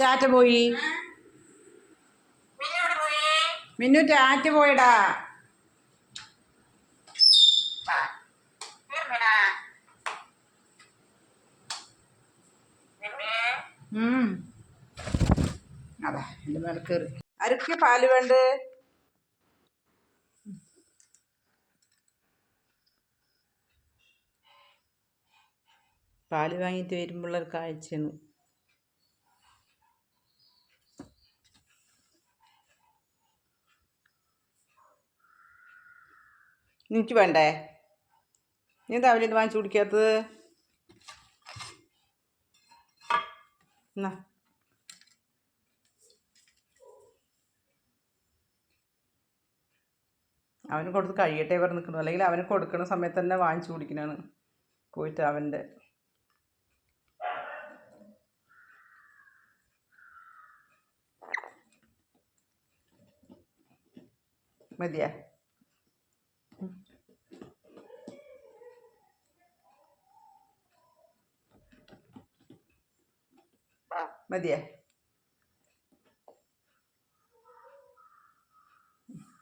ടാറ്റ പോയി. മിന്നു ടാറ്റ പോയടാ. അരക്ക് പാൽ വേണ്ട. പാൽ വാങ്ങിയിട്ട് വരുമ്പോഴുള്ള ഒരു കാഴ്ചയാണ്. നിനക്ക് വേണ്ടേ? നീ രാവിലെ ഇത് വാങ്ങിച്ചു കുടിക്കാത്തത്? എന്നാ. അവന് കൊടുത്ത് കഴിയട്ടെ പറഞ്ഞ് നിൽക്കുന്നു. അല്ലെങ്കിൽ അവന് കൊടുക്കുന്ന സമയത്ത് തന്നെ വാങ്ങിച്ചു കുടിക്കണാണ് പോയിട്ട് അവന്റെ. മതിയാ? മതിയേ?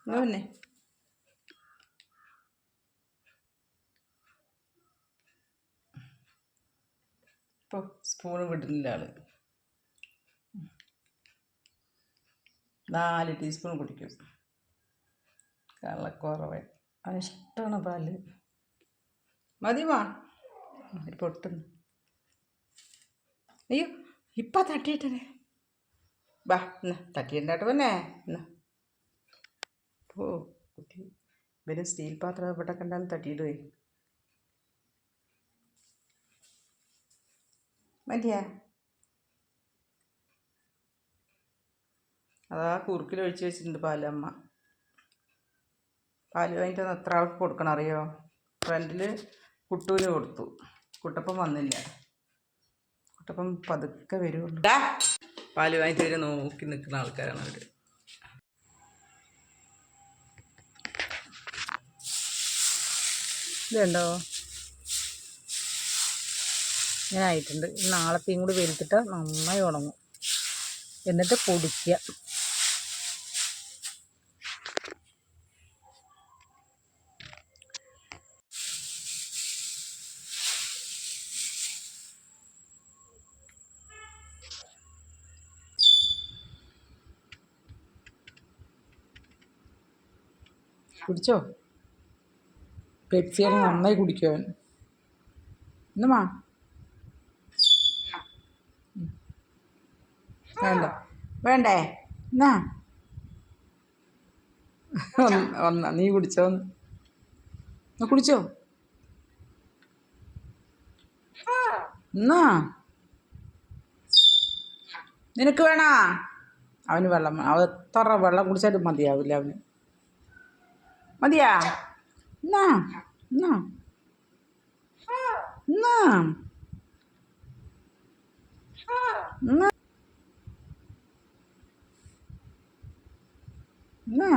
എന്നാ പിന്നെ? ഇപ്പോൾ സ്പൂണ് വിടുന്നില്ല ആൾ. നാല് ടീസ്പൂൺ കുടിക്കും. കള്ളക്കുറവൻ. അവന് ഇഷ്ടമാണ് പാൽ. മതി ഒരു പൊട്ടുന്നു. അയ്യോ. ഇപ്പം തട്ടിയിട്ടനെ. ബാ എന്ന തട്ടിയിട്ടുണ്ടാട്ട് പിന്നെ എന്ന ഓ കുട്ടി. ഇവന് സ്റ്റീൽ പാത്രം ഇവിടെ കണ്ടാലും പോയി മതിയാ. അതാ കുറുക്കിൽ ഒഴിച്ച് വെച്ചിട്ടുണ്ട് പാലമ്മ പാൽ അതിന്റെ എത്ര ആൾക്ക് കൊടുക്കണം അറിയോ? ഫ്രണ്ടിൽ കുട്ടൂന് കൊടുത്തു. കുട്ടപ്പം വന്നില്ല. കുട്ടപ്പം പതുക്കെ വരുള്ളൂ പാൽ വാങ്ങിച്ച് വരെ നോക്കി നിൽക്കുന്ന ആൾക്കാരാണ് അവർ ഇതുണ്ടോ? ഇങ്ങനെ ആയിട്ടുണ്ട്. നാളത്തെയും കൂടി വെളുത്തിട്ട് നന്നായി ഉണങ്ങും. എന്നിട്ട് പൊടിക്കുക കുടിച്ചോ? പെപ്സിയാണ് നന്നായി കുടിക്കും അവൻ. എന്നുമാ വേണ്ട. വേണ്ടേ? എന്നാ വന്ന നീ കുടിച്ചോ? കുടിച്ചോ? എന്നാ നിനക്ക് വേണോ? അവന് വെള്ളം അവ എത്ര വെള്ളം കുടിച്ചാലും മതിയാവില്ല അവന്. മതിയാ? എന്നാ എന്നാ എന്നാ എന്നാ എന്നാ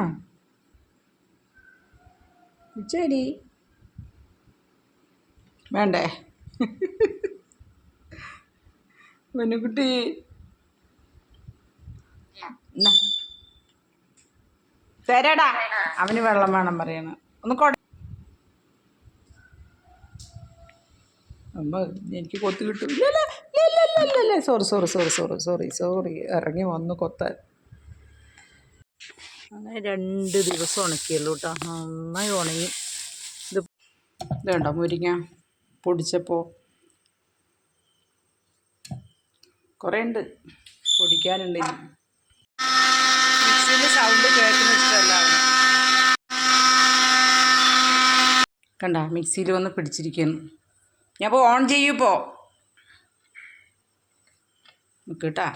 ശരി. വേണ്ടേ? പൊന്നുകുട്ടി. എന്നാ തരടാ. അവന് വെള്ളം വേണം പറയണ. ഒന്ന് കൊട എനിക്ക് കൊത്തു കിട്ടും. Sorry sorry sorry sorry sorry sorry ഇറങ്ങി വന്നു കൊത്താൻ. അങ്ങനെ രണ്ട് ദിവസം ഉണക്കിയുള്ളൂ കേട്ടോ നന്നായി ഉണങ്ങി. ഇത് ഇതുണ്ടോ മുരിങ്ങ പൊടിച്ചപ്പോൾ കുറേ ഉണ്ട്. പൊടിക്കാനുണ്ട് ഇനി സൗണ്ട് കേൾക്കുന്ന ഇഷ്ടമല്ല. കണ്ട മിക്സിയിൽ വന്ന് പിടിച്ചിരിക്കുന്നു. ഞാൻ ഇപ്പോൾ ഓൺ ചെയ്യൂ ഇപ്പോൾ കേട്ടാ.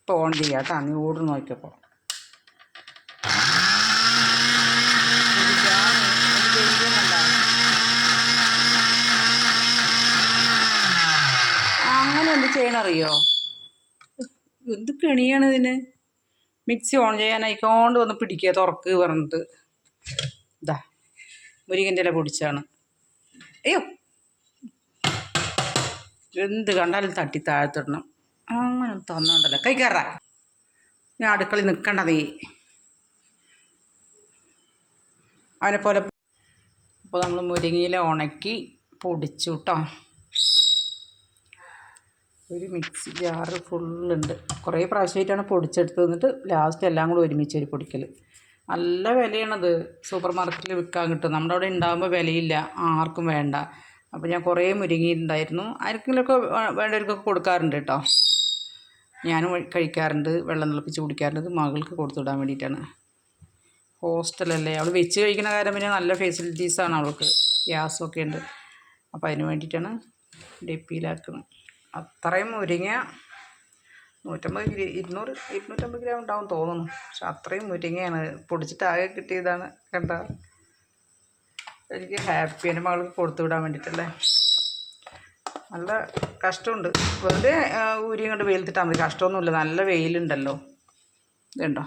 ഇപ്പോൾ ഓൺ ചെയ്യാം കേട്ടാ. നീ ഓട് നോക്കിയപ്പോൾ അങ്ങനെ എന്ത് ചെയ്യണറിയോ? എന്ത് കെണിയാണ് ഇതിന്? മിക്സി ഓൺ ചെയ്യാൻ ചെയ്യാനായിക്കൊണ്ട് വന്ന് പിടിക്കുക തുറക്ക് പറഞ്ഞിട്ട്. ഇതാ മുരിങ്ങന്റെ ഇല പൊടിച്ചാണ്. അയ്യോ. എന്ത് കണ്ടാലും തട്ടി താഴ്ത്തിടണം. അങ്ങനെ തന്നോണ്ടല്ലോ. കൈ കയറ. ഞാൻ അടുക്കളയിൽ നിൽക്കണ്ട നീ. അവനെ പോലെ അപ്പോൾ നമ്മൾ മുരിങ്ങയില ഉണക്കി പൊടിച്ചു കേട്ടോ ഒരു മിക്സി ജാറ് ഫുള്ളുണ്ട്. കുറേ പ്രാവശ്യമായിട്ടാണ് പൊടിച്ചെടുത്ത് എന്നിട്ട് ലാസ്റ്റ് എല്ലാം കൂടി ഒരുമിച്ച് ഒരു പൊടിക്കൽ നല്ല വിലയാണത്. സൂപ്പർ മാർക്കറ്റിൽ വിൽക്കാൻ കിട്ടും. നമ്മുടെ അവിടെ ഉണ്ടാകുമ്പോൾ വിലയില്ല. ആർക്കും വേണ്ട. അപ്പോൾ ഞാൻ കുറേ മുരുങ്ങിയിട്ടുണ്ടായിരുന്നു. ആർക്കെങ്കിലുമൊക്കെ വേണ്ടവർക്കൊക്കെ കൊടുക്കാറുണ്ട് കേട്ടോ ഞാനും കഴിക്കാറുണ്ട്. വെള്ളം തിളപ്പിച്ച് കുടിക്കാറുണ്ട്. മകൾക്ക് കൊടുത്തുവിടാൻ വേണ്ടിയിട്ടാണ്. ഹോസ്റ്റലല്ലേ. അവൾ വെച്ച് കഴിക്കുന്ന കാര്യം പിന്നെ നല്ല ഫെസിലിറ്റീസാണ് അവൾക്ക്. ഗ്യാസൊക്കെ ഉണ്ട്. അപ്പോൾ അതിന് വേണ്ടിയിട്ടാണ് ഡെപ്പിയിലാക്കുന്നത്. അത്രയും മുരിങ്ങ നൂറ്റമ്പത് ഗ്രീ ഇരുന്നൂറ് ഇരുന്നൂറ്റമ്പത് ഗ്രാം ഉണ്ടാവും തോന്നുന്നു. പക്ഷെ അത്രയും മുരിങ്ങയാണ്. പൊടിച്ചിട്ട് ആകെ കിട്ടിയതാണ്. കണ്ട? എനിക്ക് ഹാപ്പി എന്റെ മകൾക്ക് കൊടുത്തു വിടാൻ വേണ്ടിയിട്ടല്ലേ? നല്ല കഷ്ടമുണ്ട്. വെറുതെ ഊരി കൊണ്ട് വെയിലത്തിട്ടാൽ മതി. കഷ്ടമൊന്നുമില്ല. നല്ല വെയിലുണ്ടല്ലോ. ഇതുണ്ടോ?